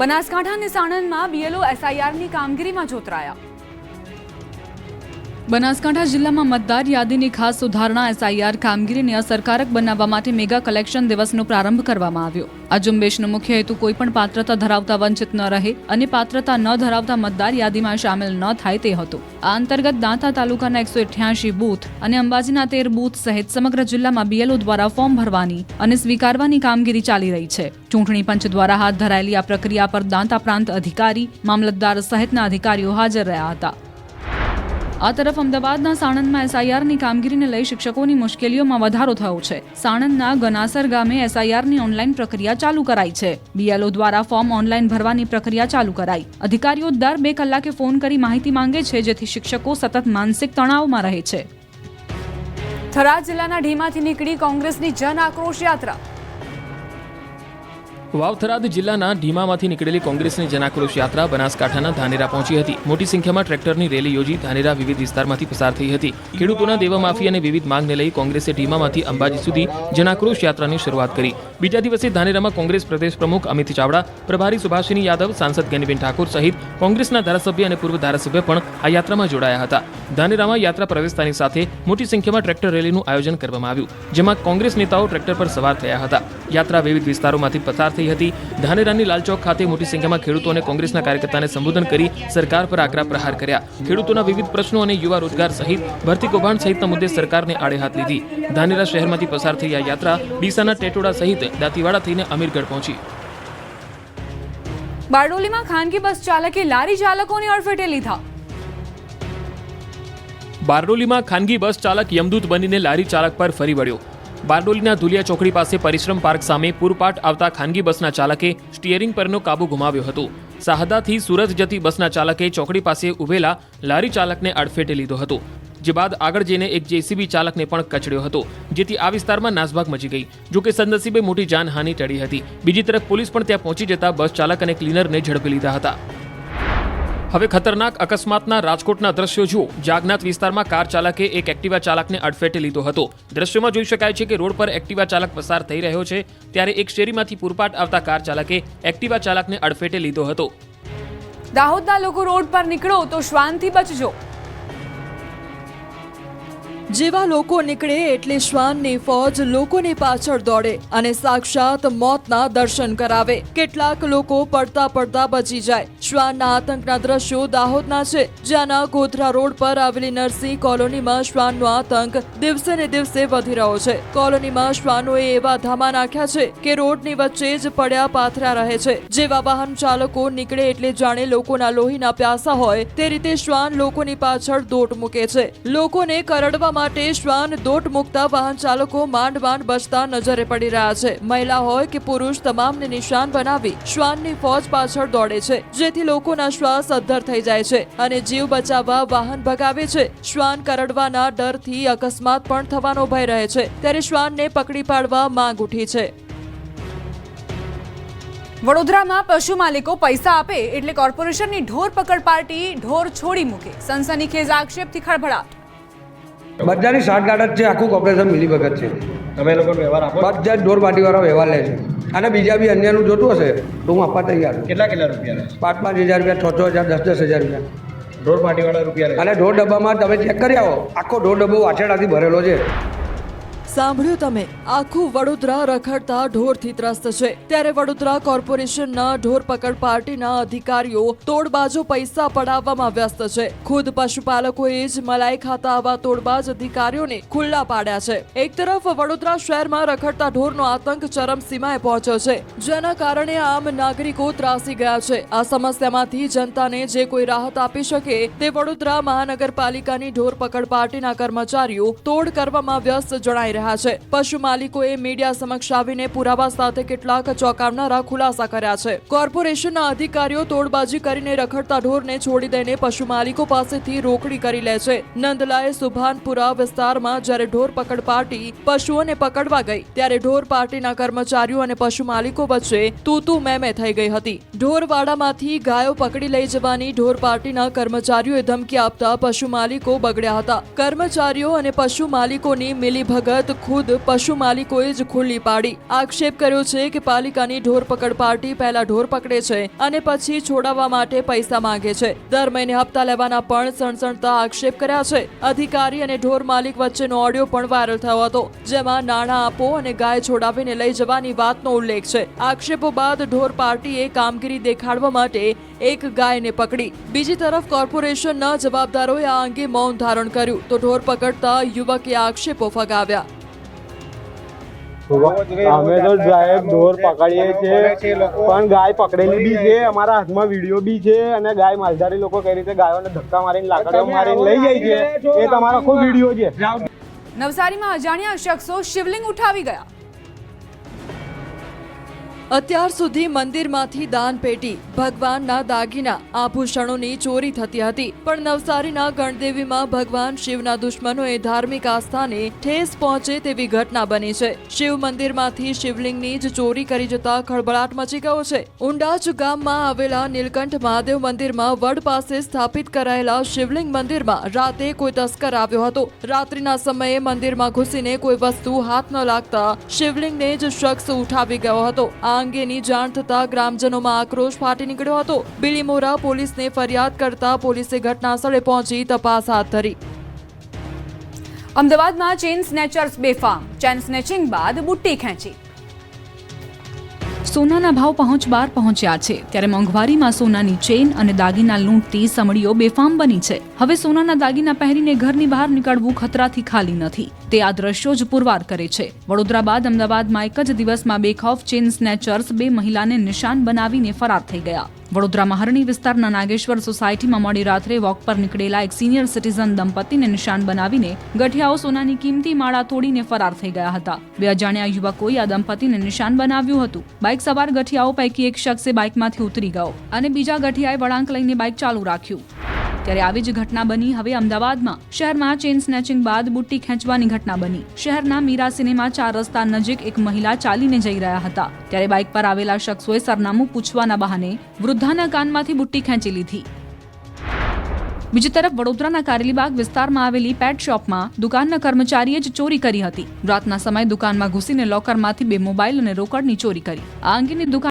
બનાસકાંઠા અને સાણંદમાં બીએલઓ એસઆઈઆરની કામગીરીમાં જોતરાયા. બનાસકાંઠા જિલ્લામાં મતદાર યાદીની ખાસ સુધારણા એસઆઈઆર કામગીરીને અસરકારક બનાવવા માટે મેગા કલેક્શન દિવસનો પ્રારંભ કરવામાં આવ્યો. આ ઝુંબેશનો મુખ્ય હેતુ કોઈપણ પાત્રતા ધરાવતા વંચિત ન રહે અને પાત્રતા ન ધરાવતા મતદાર યાદીમાં સામેલ ન થાય તે હતો. આ અંતર્ગત દાંતા તાલુકાના એકસો અઠ્યાસી બૂથ અને અંબાજીના તેર બૂથ સહિત સમગ્ર જિલ્લામાં બીએલઓ દ્વારા ફોર્મ ભરવાની અને સ્વીકારવાની કામગીરી ચાલી રહી છે. ચૂંટણી પંચ દ્વારા હાથ ધરાયેલી આ પ્રક્રિયા પર દાંતા પ્રાંત અધિકારી, મામલતદાર સહિતના અધિકારીઓ હાજર રહ્યા હતા. આ તરફ અમદાવાદના સાણંદમાં એસઆઈઆરની કામગીરીને લઈ શિક્ષકોની મુશ્કેલીઓમાં વધારો થયો છે. સાણંદના ગનાસર ગામે એસઆઈઆરની ઓનલાઈન પ્રક્રિયા ચાલુ કરાઈ છે. બીએલઓ દ્વારા ફોર્મ ઓનલાઈન ભરવાની પ્રક્રિયા ચાલુ કરાઈ. અધિકારીઓ દર બે કલાકે ફોન કરી માહિતી માંગે છે, જેથી શિક્ષકો સતત માનસિક તણાવમાં રહે છે. થરાદ જિલ્લાના ઢીમાથી નીકળી કોંગ્રેસની જન આક્રોશ યાત્રા. વાવથરાદ જિલ્લાના ઢીમામાંથી નીકળેલી કોંગ્રેસની જનાક્રોશ યાત્રા બનાસકાંઠાના ધાનેરા પહોંચી હતી. મોટી સંખ્યામાં ટ્રેક્ટરની રેલી યોજી ધાનેરા વિવિધ વિસ્તારમાંથી પસાર થઈ હતી. ખેડૂતોના દેવા માફી અને વિવિધ માંગને લઈ કોંગ્રેસે ઢીમામાંથી અંબાજી સુધી જનાક્રોશ યાત્રાની શરૂઆત કરી. બીજા દિવસે ધાનેરામાં કોંગ્રેસ પ્રદેશ પ્રમુખ અમિત ચાવડા, પ્રભારી સુભાષિની યાદવ, સાંસદ ગેનીબેન ઠાકોર સહિત કોંગ્રેસના ધારાસભ્ય અને પૂર્વ ધારાસભ્ય પણ આ યાત્રામાં જોડાયા હતા. ધાનેરામાં યાત્રા પ્રવેશતાની સાથે મોટી સંખ્યામાં ટ્રેક્ટર રેલીનું આયોજન કરવામાં આવ્યું, જેમાં કોંગ્રેસ નેતાઓ ટ્રેક્ટર પર સવાર થયા હતા. યાત્રા વિવિધ વિસ્તારોમાંથી પસાર થઈ હતી. ધાનેરાની લાલચોક ખાતે મોટી સંખ્યામાં ખેડૂતો અને કોંગ્રેસના કાર્યકર્તાને સંબોધન કરી સરકાર પર આકરા પ્રહાર કર્યા. ખેડૂતોના વિવિધ પ્રશ્નો અને યુવા રોજગાર સહિત ભરતી કૌભાંડ સહિતના મુદ્દે સરકારને આડે હાથ લીધી. ધાનેરા શહેરમાંથી પસાર થઈ આ યાત્રા ડીસાના ટેટોડા સહિત દાંતીવાડા થઈને અમીરગઢ પહોંચી. બારડોલીમાં ખાનગી બસ ચાલકે લારી ચાલકોને અડફેટે લીધા. બારડોલીમાં ખાનગી બસ ચાલક યમદૂત બનીને લારી ચાલક પર ફરી વળ્યો. બારડોલીના ધુલિયા ચોકડી પાસે પરિશ્રમ પાર્ક સામે પૂરપાટ આવતા ખાનગી બસના ચાલકે સ્ટીયરિંગ પરનો કાબુ ગુમાવ્યો હતો. સાહદાથી સુરત જતી બસના ચાલકે ચોકડી પાસે ઉભેલા લારી ચાલકને અડફેટે લીધો હતો, જે બાદ આગળ જઈને એક જેસીબી ચાલકને પણ કચડ્યો હતો, જેથી આ વિસ્તારમાં નાસભાગ મચી ગઈ. જોકે સદનસીબે મોટી જાનહાનિ ટળી હતી. બીજી તરફ પોલીસ પણ ત્યાં પહોંચી જતા બસ ચાલક અને ક્લીનરને ઝડપી લીધા હતા. હવે ખતરનાક અકસ્માતના રાજકોટના દ્રશ્યો જુઓ. જાગનાથ વિસ્તારમાં કાર ચાલકે એક એક્ટિવા ચાલકને અડફેટે લીધો હતો. દ્રશ્યોમાં જોઈ શકાય છે કે રોડ પર એક્ટિવા ચાલક પસાર થઈ રહ્યો છે, ત્યારે એક શેરીમાંથી પૂરપાટ આવતા કાર ચાલકે એક્ટિવા ચાલકને અડફેટે લીધો હતો. દાહોદના લોકો રોડ પર નીકળો તો શ્વાનથી બચજો. જેવા લોકો નીકળે એટલે શ્વાનની ફોજ લોકોની પાછળ દોડે અને સાક્ષાત મોતના દર્શન કરાવે. કેટલાક લોકો પડતા પડતા બચી જાય. શ્વાનના આતંકના દ્રશ્યો દાહોદના છે. જ્યાંના ગોધરા રોડ પર આવેલી નરસિંહ કોલોનીમાં શ્વાનનો આતંક દિવસે ને દિવસે વધી રહ્યો છે. કોલોનીમાં શ્વાનોએ એવા ધામા નાખ્યા છે કે રોડની વચ્ચે જ પડ્યા પાથરા રહે છે. જેવા વાહન ચાલકો નીકળે એટલે જાણે લોકોના લોહીના પ્યાસા હોય, તે રીતે શ્વાન લોકોની પાછળ દોટ મૂકે છે. લોકોને કરડવા માટે શ્વાન દોટ મૂકતા વાહન ચાલકો માંડ માંડ બચતા નજરે પડી રહ્યા છે. મહિલા હોય કે પુરુષ તમામને નિશાન બનાવી શ્વાનની ફોજ પાછળ દોડે છે, જેથી લોકોના શ્વાસ અદ્ધર થઈ જાય છે અને જીવ બચાવવા વાહન ભગાવે છે. શ્વાન કરડવાના ડરથી અકસ્માત પણ થવાનો ભય રહે છે, ત્યારે શ્વાનને પકડી પાડવા માંગ ઉઠી છે. વડોદરામાં પશુ માલિકો પૈસા આપે એટલે કોર્પોરેશનની ઢોર પકડ પાર્ટી ઢોર છોડી મૂકે. સનસનીખેજ આક્ષેપથી ખળભળાટ. બધાની સાઠગાંઠ જ છે આખું કોર્પોરેશન મિલીભગત છે. તમે લોકો વ્યવહાર આપો? બધા જ ઢોર પાટીવાળા વ્યવહાર લે છે. અને બીજા બી અન્યનું જોતું હશે તો હું આપવા તૈયાર છું. કેટલા કેટલા રૂપિયા પાંચ પાંચ હજાર રૂપિયા છ છ હજાર દસ દસ હજાર રૂપિયા. ઢોર પાટીવાળા રૂપિયા અને ઢોર ડબ્બામાં તમે ચેક કરી આવો આખો ઢોર ડબ્બો વાછેડાથી ભરેલો છે. સાંભળ્યું તમે, આખું વડોદરા રખડતા ઢોરથી ત્રસ્ત છે. ત્યારે વડોદરા કોર્પોરેશનના ઢોર પકડ પાર્ટીના અધિકારીઓ તોડબાજો પૈસા પડાવવામાં વ્યસ્ત છે. ખુદ પશુપાલકોએ જ મલાઈ ખાતા આવા તોડબાજ અધિકારીઓને ખુલ્લા પાડ્યા છે. એક તરફ વડોદરા શહેરમાં રખડતા ઢોરનો આતંક ચરમસીમાએ પહોંચ્યો છે. જેના કારણે આમ નાગરિકો ત્રાસી ગયા છે. આ સમસ્યામાંથી જનતાને જે કોઈ રાહત આપી શકે તે વડોદરા મહાનગરપાલિકાની ઢોર પકડ પાર્ટીના કર્મચારીઓ તોડ કરવામાં વ્યસ્ત જણાઈ રહ્યા છે. પશુ માલિકોએ મીડિયા સમક્ષ આવીને પુરાવા સાથે કેટલાક ચોંકાવનારા ખુલાસા કર્યા છે. કોર્પોરેશનના અધિકારીઓ તોડબાજી કરીને રખડતા ઢોરને છોડી દઈને પશુ માલિકો પાસેથી રોકડી કરી લે છે. નંદલાએ સુભાનપુરા વિસ્તારમાં જ્યારે ઢોર પકડ પાર્ટી પશુઓને પકડવા ગઈ, ત્યારે ઢોર પાર્ટીના કર્મચારીઓ અને પશુ માલિકો વચ્ચે તૂતુ મેમે થઈ ગઈ હતી. ઢોરવાડામાંથી ગાયો પકડી લઈ જવાની ઢોર પાર્ટીના કર્મચારીઓએ ધમકી આપતા પશુ માલિકો બગડ્યા હતા. કર્મચારીઓ અને પશુ માલિકોની મિલીભગત હકીકત ખુદ પશુ માલિકોએ જ ખુલ્લી પાડી. આક્ષેપ કર્યો છે કે પાલિકાની ઢોર પકડ પાર્ટી પહેલા ઢોર પકડે છે અને પછી છોડાવવા માટે પૈસા માંગે છે. દર મહિને હપ્તા લેવાના પણ સણસણતા આક્ષેપ કર્યા છે. અધિકારી અને ઢોર માલિક વચ્ચેનો ઓડિયો પણ વાયરલ થયો હતો, જેમાં નાણાં આપો અને ગાય છોડાવીને લઈ જવાની વાતનો ઉલ્લેખ છે. આક્ષેપો બાદ ઢોર પાર્ટીએ કામગીરી દેખાડવા માટે એક ગાયને પકડી. બીજી તરફ કોર્પોરેશનના જવાબદારોએ આ અંગે મૌન ધારણ કર્યું તો ઢોર પકડતા યુવકે આક્ષેપો ફગાવ્યા. અમે તો સાહેબ ઢોર પકડીએ છીએ પણ ગાય પકડેલી બી છે અમારા હાથમાં વીડિયો બી છે અને ગાય માલધારી લોકો કઈ રીતે ગાયોને ધક્કા મારીને લાકડીઓ મારીને લઈ જાય છે એ તમારો ખૂબ વીડિયો છે. નવસારીમાં અજાણ્યા શખ્સો શિવલિંગ ઉઠાવી ગયા. અત્યાર સુધી મંદિરમાંથી દાન પેટી, ભગવાનના દાગીના, આભૂષણોની ચોરી થતી હતી. પણ નવસારીના ગણદેવીમાં ભગવાન શિવના દુશ્મનોએ ધાર્મિક આસ્થાને ઠેસ પહોંચે તેવી ઘટના બની છે. શિવ મંદિરમાંથી શિવલિંગની જ ચોરી કરી જતા ખળભળાટ મચી ગયો છે. ઉંડાચ ગામમાં આવેલા નીલકંઠ મહાદેવ મંદિરમાં વડ પાસે સ્થાપિત કરાયેલા શિવલિંગ મંદિરમાં રાતે કોઈ તસ્કર આવ્યો હતો. રાત્રિના સમયે મંદિરમાં ઘૂસીને કોઈ વસ્તુ હાથ ન લાગતા શિવલિંગને જ શખ્સ ઉઠાવી ગયો હતો. આ અંગેની જાણ થતા ગ્રામજનોમાં આક્રોશ ફાટી નીકળ્યો હતો. બિલીમોરા પોલીસને ફરિયાદ કરતા પોલીસે ઘટના સ્થળે પહોંચી તપાસ હાથ ધરી. અમદાવાદમાં ચેન સ્નેચર્સ બેફામ. ચેન સ્નેચિંગ બાદ બુટ્ટી ખેંચી. સોનાના ભાવ પહોંચ બાર પહોંચ્યા છે. ત્યારે મોંઘવારીમાં સોનાની ચેઇન અને દાગીના લૂંટતી સમડીઓ બેફામ બની છે. હવે સોનાના દાગીના પહેરીને ઘરની બહાર નીકળવું ખતરાથી ખાલી નથી. તે આ દ્રશ્યો જ પુરવાર કરે છે. વડોદરા બાદ અમદાવાદમાં એક જ દિવસમાં બેખોફ ચેન સ્નેચર્સ બે મહિલાને નિશાન બનાવીને ફરાર થઈ ગયા. વડોદરામાં હરણી વિસ્તારના નાગેશ્વર સોસાયટીમાં મોડી રાત્રે વોક પર નીકળેલા એક સિનિયર સિટીઝન દંપતીને નિશાન બનાવીને ગઠિયાઓ સોનાની કિંમતી માળા તોડીને ફરાર થઈ ગયા હતા. બે અજાણ્યા યુવકોએ આ દંપતીને નિશાન બનાવ્યું હતું. બાઇક સવાર ગઠિયાઓ પૈકી એક શખ્સે બાઇકમાંથી ઉતરી ગયો અને બીજા ગઠિયાએ વળાંક લઈને બાઇક ચાલુ રાખ્યું. ત્યારે આવી જ ઘટના બની. હવે અમદાવાદમાં શહેરમાં ચેઇન સ્નેચિંગ બાદ બુટ્ટી ખેંચવાની ઘટના બની. શહેરના મીરા સિનેમા ચાર રસ્તા નજીક એક મહિલા ચાલીને જઈ રહ્યા હતા. ત્યારે બાઇક પર આવેલા શખ્સોએ સરનામું પૂછવાના બહાને વૃદ્ધાના કાનમાંથી બુટ્ટી ખેંચી લીધી. બીજી તરફ વડોદરાના કારેલીબાગ વિસ્તારમાં આવેલી પેટ શોપમાં દુકાનના કર્મચારીએ જ ચોરી કરી હતી. રાતના સમયે દુકાનમાં ઘૂસીને લોકરમાંથી બે મોબાઈલ અને રોકડની ચોરી કરી. આ અંગેની દુકાન